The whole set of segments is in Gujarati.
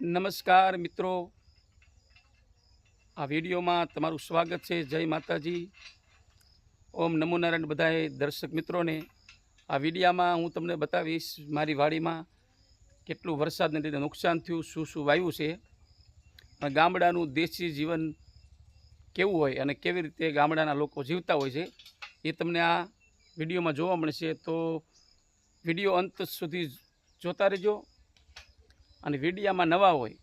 નમસ્કાર મિત્રો. આ વિડીયોમાં તમારું સ્વાગત છે. જય માતાજી. ઓમ નમો નારાયણ બધાએ દર્શક મિત્રોને. આ વિડીયામાં હું તમને બતાવીશ મારી વાડીમાં કેટલું વરસાદને લીધે નુકસાન થયું, શું શું વાયું છે. અને ગામડાનું દેશી જીવન કેવું હોય અને કેવી રીતે ગામડાના લોકો જીવતા હોય છે, એ તમને આ વિડીયોમાં જોવા મળશે. તો વીડિયો અંત સુધી જોતા રહેજો. અને વિડીયામાં નવા હોય,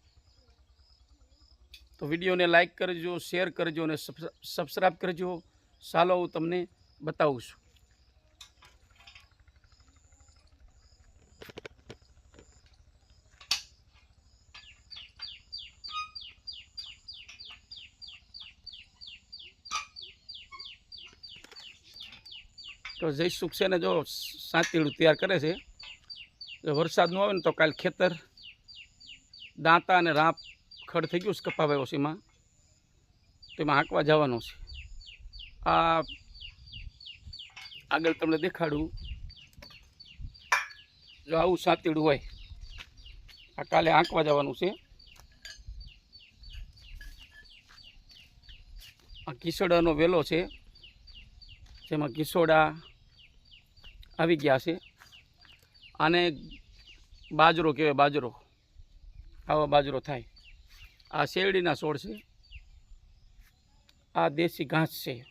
તો વિડીયોને લાઇક કરજો, શેર કરજો અને સબસ્ક્રાઈબ કરજો. ચાલો, હું તમને બતાવું છું. તો જય સુખ છે ને જો સાંતીડું તૈયાર કરે છે વરસાદ ન આવે ને તો કાલ ખેતર દાંતા અને રાપ ખડ થઈ ગયું છે કપા એમાં. તો એમાં હાંકવા જવાનું છે. આ આગળ તમને દેખાડું. જો આવું સાંતીડું હોય, આ કાલે આંકવા જવાનું છે. આ કિસોડાનો વેલો છે, જેમાં કિસોડા આવી ગયા છે. આને બાજરો કહેવાય, બાજરો. આવો બાજરો થાય. આ શેરડીના છોડ છે. આ દેશી ઘાસ છે.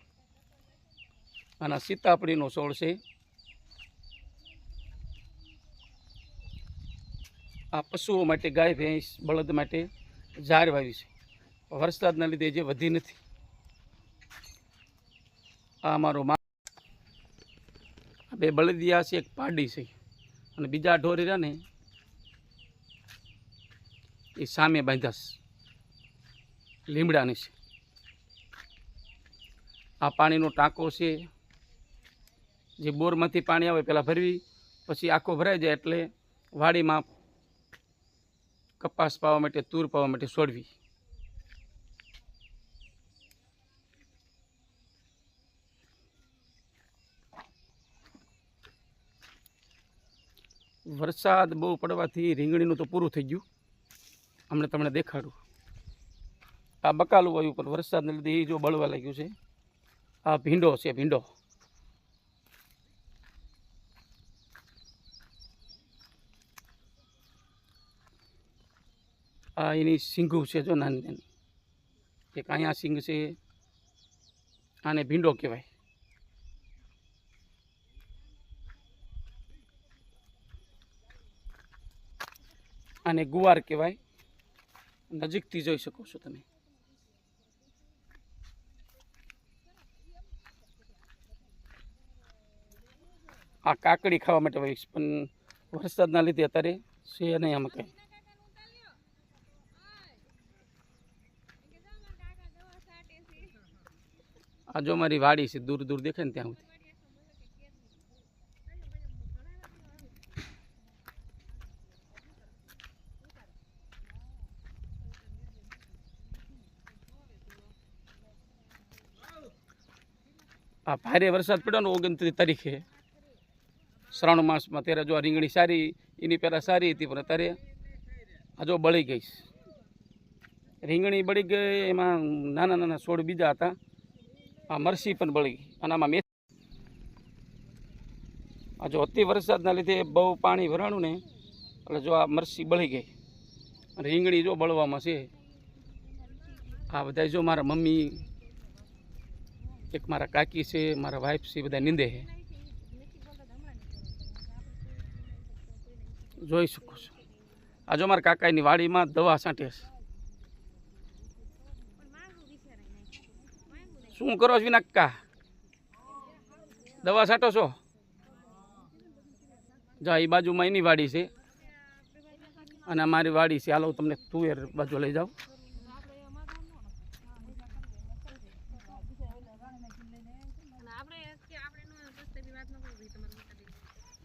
અને સીતાપડીનો છોડ છે. આ પશુઓ માટે ગાય, ભેંસ, બળદ માટે ઝાડ વાવી છે. વરસાદના લીધે જે વધી નથી. આ અમારો બે બળદિયા છે, એક પાડી છે. અને બીજા ઢોરી રહ્યા ને એ સામે બાંધાશ લીમડાની છે. આ પાણીનો ટાંકો છે. જે બોરમાંથી પાણી આવે પહેલાં ભરવી, પછી આખો ભરાઈ જાય એટલે વાડીમાં કપાસ પાવા માટે, તૂર પાવા માટે છોડવી વરસાદ બહુ પડવાથી રીંગણીનું તો પૂરું થઈ ગયું. હમણાં તમને દેખાડું. આ બકાલું આવ્યું પણ વરસાદને લીધે એ જો બળવા લાગ્યું છે. આ ભીંડો છે, ભીંડો. આ એની સિંગું છે જો નાની નાની. એક અહીંયા સિંગ છે, આને ભીંડો કહેવાય. આને ગુવાર કહેવાય. નજીકથી જોઈ શકો છો તમે. આ કાકડી ખાવા માટે વાવીશ પણ વરસાદના લીધે અત્યારે છે નહીં આમાં કંઈ. આ જો મારી વાડી છે, દૂર દૂર દેખાય ને ત્યાં સુધી. આ ભારે વરસાદ પડ્યો ને ઓગણત્રીસ તારીખે. શ્રાવણ માસમાં ત્યારે જો આ રીંગણી સારી, એની પહેલાં સારી હતી, પણ અત્યારે આ જો બળી ગઈ રીંગણી બળી ગઈ, એમાં નાના નાના છોડ બીજા હતા. આ મરસી પણ બળી ગઈ, અને આમાં મેથી. આ જો અતિ વરસાદના લીધે બહુ પાણી ભરાણું ને, એટલે જો આ મરસી બળી ગઈ. રીંગણી જો બળવામાં છે. આ બધા જો મારા મમ્મી એક મારા કાકી છે, મારા વાઈફ છે, બધા નીંદે છે. જોઈ શકો છો. આ જો મારા કાકાની વાડીમાં દવા છાંટે છે. શું કરો છો વિનાકા દવા છાંટો છો? જા એ બાજુમાં એની વાડી છે. અને અમારી વાડી છે. હાલો તમને તુવેર બાજુ લઈ જાઓ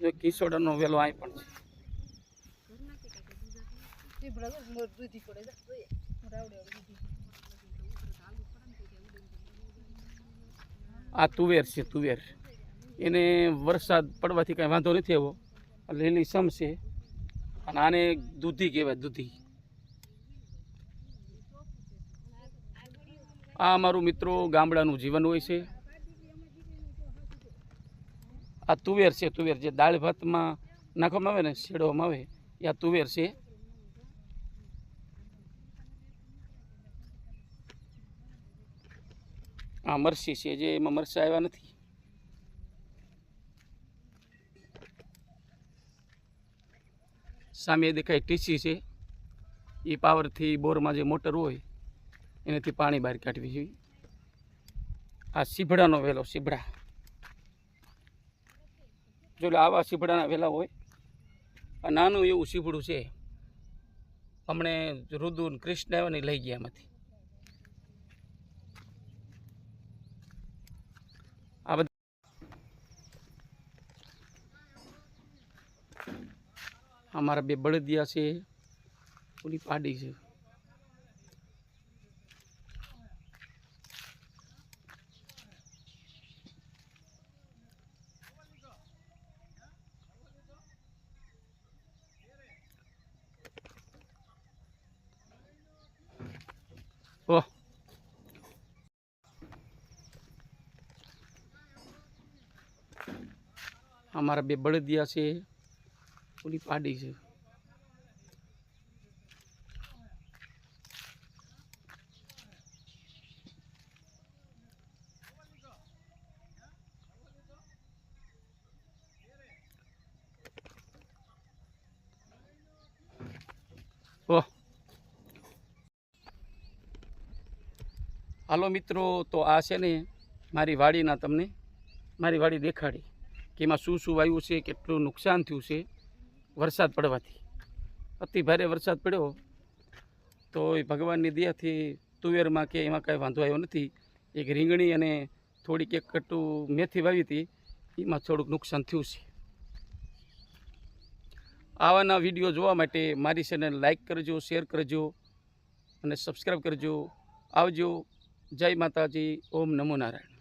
જો કિશોડાનો વેલો આય પણ છે. આ તુવેર છે તુવેર. એને વરસાદ પડવાથી કાંઈ વાંધો નથી એવો લીલી સમ છે. અને આને દૂધી કહેવાય દૂધી. આ અમારું મિત્રો ગામડાનું જીવન હોય છે. આ તુવેર છે, તુવેર જે દાળ ભાતમાં નાખવામાં આવે ને, શેડવામાં આવે, એ આ તુવેર છે. આ મરસી છે, જે એમાં મરસા આવ્યા નથી. સામે દેખાય ટીસી છે. એ પાવરથી બોરમાં જે મોટર હોય, એનાથી પાણી બહાર કાઢવી જોઈએ. આ સીભડાનો વેલો સીભડા જો આવા સીભડાના વેલા હોય, આ નાનું એવું સીફડું છે, હમણે રુદુન કૃષ્ણ એવાની લઈ ગયા એમાંથી. આ બધા અમારા બે બળદિયા છે, ઓલી પાડી છે ઓહ અમારા બે બળદિયા છે. પૂરી પાડી છે. ઓહ. હાલો મિત્રો, તો આ છે ને મારી વાડીના તમને, મારી વાડી દેખાડી. કે એમાં શું શું વાયુ છે, કેટલું નુકસાન થયું છે, વરસાદ પડવાથી. અતિ ભારે વરસાદ પડ્યો, તો એ ભગવાનની દયાથી તુવેરમાં કે એમાં કાંઈ વાંધો આવ્યો નથી. એક રીંગણી અને થોડીક એક કટ્ટું મેથી વાવી હતી, એમાં થોડુંક નુકસાન થયું છે. આવાના વીડિયો જોવા માટે મારી ચેનલ લાઈક કરજો, શેર કરજો અને સબસ્ક્રાઈબ કરજો. આવજો. જય માતાજી. ઓમ નમો નારાયણ.